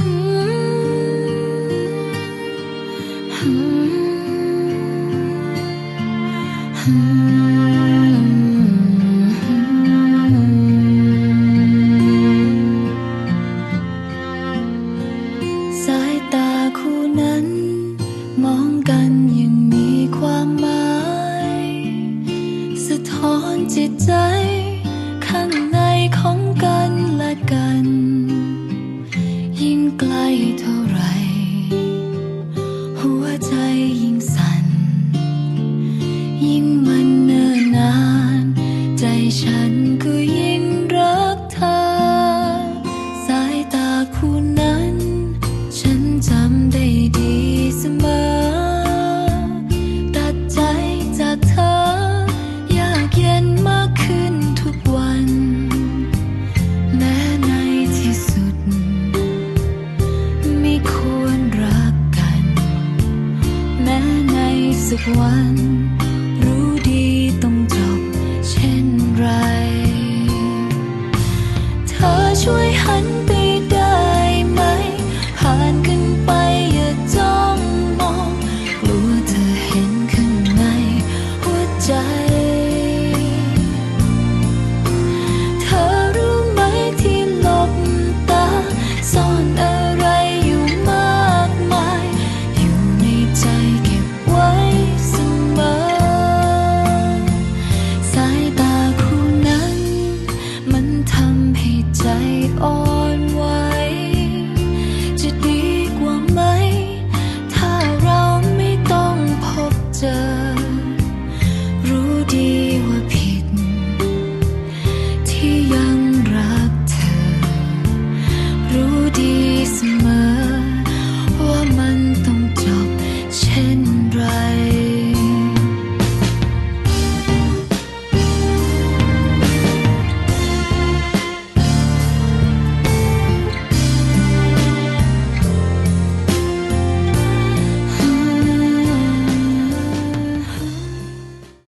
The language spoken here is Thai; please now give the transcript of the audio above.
สายตาคู่นั้น มองกันยังมีความหมาย สะท้อนจิตใจ ข้างในของ สักวัน รู้ดีต้องจบเช่นไร เธอช่วยหันไปได้ไหม ผ่านขึ้นไปอย่าจ้องมอง กลัวเธอเห็นข้างในหัวใจ เธอรู้ไหมที่หลบตาซ่อนอะไรอยู่มากมาย อยู่ในใจ 一样。